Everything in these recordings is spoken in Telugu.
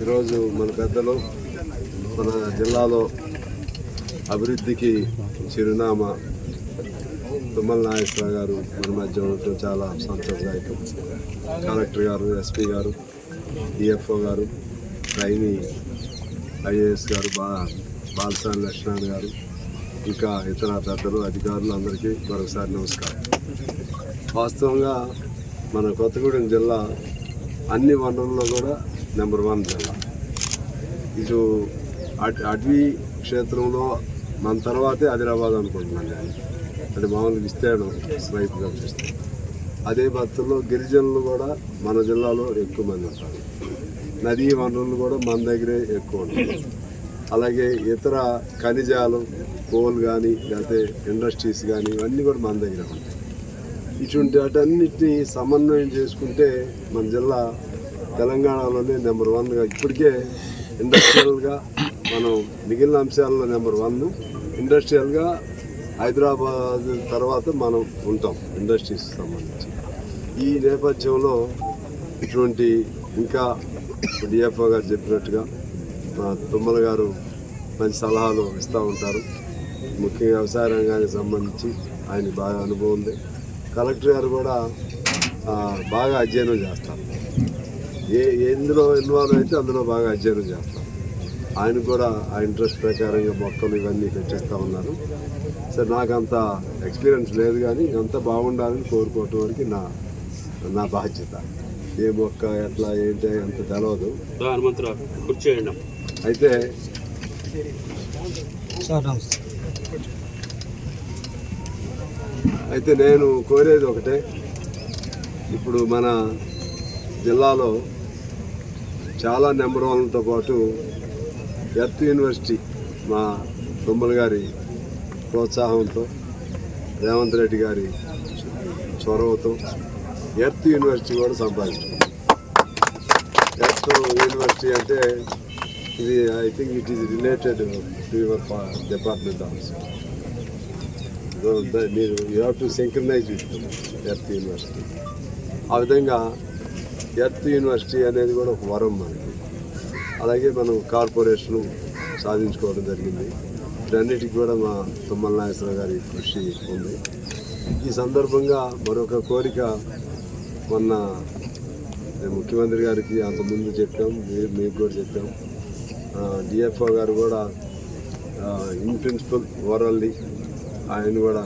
ఈరోజు మన పెద్దలు మన జిల్లాలో అభివృద్ధికి చిరునామా తుమ్మల నాగేశ్వర గారు మన మధ్య ఉండటం చాలా సంతోషదాయకం. కలెక్టర్ గారు ఎస్పీ గారు డిఎఫ్ఓ గారు ట్రైనీ ఐఏఎస్ గారు బా బాలసాని లక్ష్మణ్ గారు ఇంకా ఇతర పెద్దలు అధికారులు అందరికీ మరొకసారి నమస్కారం. వాస్తవంగా మన కొత్తగూడెం జిల్లా అన్ని వనరుల్లో కూడా నెంబర్ వన్ జిల్లా ఇటు అటవీ క్షేత్రంలో మన తర్వాతే ఆదిలాబాద్ అనుకుంటున్నాను నేను. అంటే మామూలుగా విస్తీర్ణం స్వైపుగా చూస్తే అదే పద్ధతిలో గిరిజనులు కూడా మన జిల్లాలో ఎక్కువ మంది ఉంటారు. నదీ వనరులు కూడా మన దగ్గరే ఎక్కువ ఉంటారు అలాగే ఇతర ఖనిజాలు కోల్ కానీ లేకపోతే ఇండస్ట్రీస్ కానీ ఇవన్నీ కూడా మన దగ్గర ఉంటాయి. ఇటువంటి వాటన్నిటిని సమన్వయం చేసుకుంటే మన జిల్లా తెలంగాణలోనే నెంబర్ వన్గా ఇప్పటికే ఇండస్ట్రియల్గా మనం మిగిలిన అంశాల్లో నెంబర్ వన్. ఇండస్ట్రియల్గా హైదరాబాద్ తర్వాత మనం ఉంటాం ఇండస్ట్రీస్ సంబంధించి. ఈ నేపథ్యంలో ఇటువంటి ఇంకా డిఎఫ్ఓ గారు చెప్పినట్టుగా మా తుమ్మల గారు మంచి సలహాలు ఇస్తూ ఉంటారు. ముఖ్యంగా వ్యవసాయ రంగానికి సంబంధించి ఆయన బాగా అనుభవం ఉంది. కలెక్టర్ గారు కూడా బాగా అధ్యయనం చేస్తారు. ఏ ఎందులో ఇన్వాల్వ్ అయితే అందులో బాగా అధ్యయనం చేస్తారు ఆయన కూడా ఆ ఇంట్రెస్ట్ ప్రకారంగా మొక్కలు ఇవన్నీ పెట్టిస్తూ ఉన్నారు. సరే నాకు అంత ఎక్స్పీరియన్స్ లేదు కానీ అంతా బాగుండాలని కోరుకోవటం వరకు నా నా బాధ్యత. ఏ మొక్క ఎట్లా ఏంటి అంత తెలవదు. అయితే అయితే నేను కోరేది ఒకటే. ఇప్పుడు మన జిల్లాలో చాలా నెంబర్ వన్లతో పాటు ఎర్త్ యూనివర్సిటీ మా తుమ్మల గారి ప్రోత్సాహంతో రేవంత్ రెడ్డి గారి చొరవతో ఎర్త్ యూనివర్సిటీ కూడా సంపాదించుకున్నాం. ఎర్త్ యూనివర్సిటీ అంటే ఇది I think it is related to your department also మీరు you have to synchronise with Earth University. ఆ విధంగా ఎర్త్ యూనివర్సిటీ అనేది కూడా ఒక వరం మనకి. అలాగే మనం కార్పొరేషను సాధించుకోవడం జరిగింది. వీటన్నిటికి కూడా మా తుమ్మల నాగేశ్వర గారి కృషి ఉంది. ఈ సందర్భంగా మరొక కోరిక మొన్న ముఖ్యమంత్రి గారికి అంతకుముందు చెప్పాం మీరు మీకు కూడా చెప్పాం. డిఎఫ్ఓ గారు కూడా ఇన్ ప్రిన్సిపల్ ఓరల్లీ ఆయన కూడా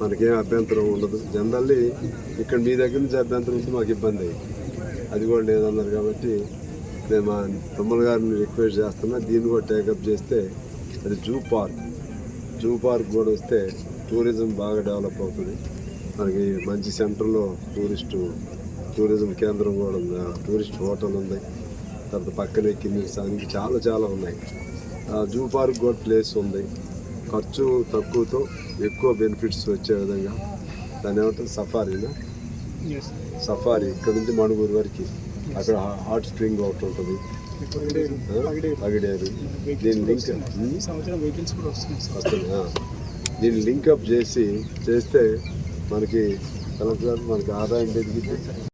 మనకేం అభ్యంతరం ఉండదు. జనరల్లీ ఇక్కడ మీ దగ్గర నుంచి అభ్యంతరం ఉంటే మాకు ఇబ్బంది అయ్యింది. అది కూడా లేదన్నారు కాబట్టి నేను మా తుమ్మల గారిని రిక్వెస్ట్ చేస్తున్నా. దీన్ని కూడా టేకప్ చేస్తే అది జూ పార్క్. జూ పార్క్ కూడా వస్తే టూరిజం బాగా డెవలప్ అవుతుంది. మనకి మంచి సెంటర్లో టూరిస్టు టూరిజం కేంద్రం కూడా ఉంది. ఆ టూరిస్ట్ హోటల్ ఉంది. తర్వాత పక్కనే కింది చాలా చాలా ఉన్నాయి. ఆ జూ పార్క్ కూడా ప్లేస్ ఉంది. ఖర్చు తక్కువతో ఎక్కువ బెనిఫిట్స్ వచ్చే విధంగా. దాని ఏమంటారు? సఫారీనా సఫారీ ఇక్కడ నుంచి మణుగూరు వరకు. అక్కడ హాట్ స్ప్రింగ్ ఒకటి ఉంటుంది. పగిడేరు దీని లింక్ వస్తుంది. దీన్ని లింకప్ చేసి చేస్తే మనకి కలెక్టర్ మనకి ఆదాయం పెరిగితే